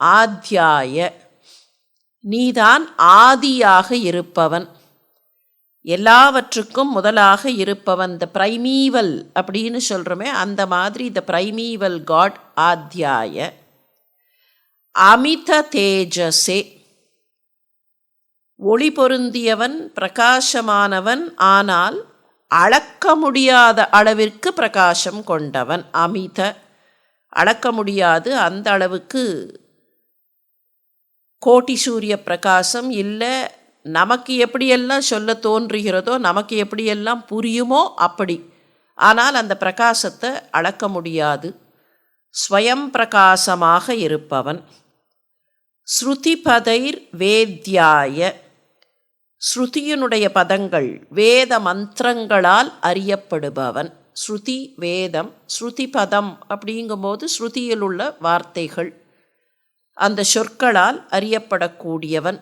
ஆத்தியாய நீதான் ஆதியாக இருப்பவன். எல்லாவற்றுக்கும் முதலாக இருப்பவன் த பிரைமீவல் அப்படின்னு சொல்கிறோமே அந்த மாதிரி த பிரைமீவல் காட் ஆத்தியாய. அமித தேஜஸே ஒளி பொருந்தியவன் பிரகாசமானவன் ஆனால் அளக்க முடியாத அளவிற்கு பிரகாசம் கொண்டவன். அமித அளக்க முடியாது அந்த அளவுக்கு கோட்டி சூரிய பிரகாசம் இல்லை நமக்கு எப்படியெல்லாம் சொல்ல தோன்றுகிறதோ நமக்கு எப்படியெல்லாம் புரியுமோ அப்படி. ஆனால் அந்த பிரகாசத்தை அளக்க முடியாது. ஸ்வயம் பிரகாசமாக இருப்பவன். ஸ்ருதிபதைர் வேத்யாய. ஸ்ருதியினுடைய பதங்கள் வேத மந்திரங்களால் அறியப்படுபவன். ஸ்ருதி வேதம் ஸ்ருதி பதம் அப்படிங்கும்போது ஸ்ருதியில் உள்ள வார்த்தைகள். அந்த சொற்களால் அறியப்படக்கூடியவன்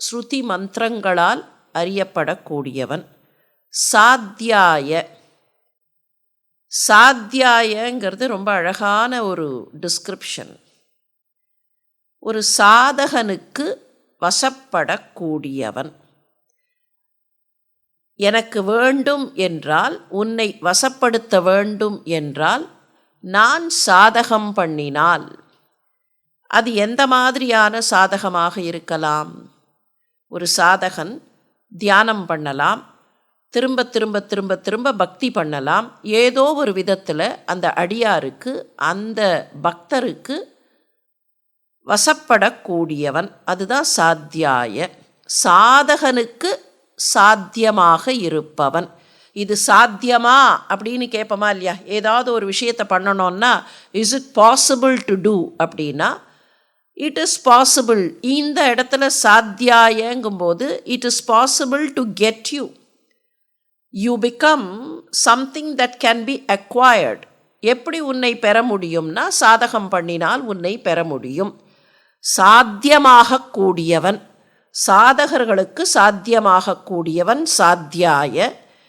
ஸ்ருதி மந்திரங்களால் அறியப்படக்கூடியவன். சாத்தியாய சாத்தியாயங்கிறது ரொம்ப அழகான ஒரு டிஸ்கிரிப்ஷன் ஒரு சாதகனுக்கு வசப்படக்கூடியவன். எனக்கு வேண்டும் என்றால் உன்னை வசப்படுத்த வேண்டும் என்றால் நான் சாதகம் பண்ணினால் அது எந்த மாதிரியான சாதகமாக இருக்கலாம்? ஒரு சாதகன் தியானம் பண்ணலாம் திரும்ப திரும்ப திரும்ப திரும்ப பக்தி பண்ணலாம். ஏதோ ஒரு விதத்தில் அந்த அடியாருக்கு அந்த பக்தருக்கு வசப்படக்கூடியவன். அதுதான் சாத்தியாய. சாதகனுக்கு சாத்தியமாக இருப்பவன். இது சாத்தியமா அப்படின்னு கேட்போமா இல்லையா? ஏதாவது ஒரு விஷயத்தை பண்ணணும்னா is it possible to do அப்படின்னா இட் இஸ் பாசிபிள் இந்த இடத்துல சாத்தியாயங்கும்போது it is possible to get you you become something that can be acquired எப்படி உன்னை பெற முடியும்னா சாதகம் பண்ணினால் உன்னை பெற முடியும். சாத்தியமாக கூடியவன் சாதகர்களுக்கு சாத்தியமாக கூடியவன் சாத்தியாய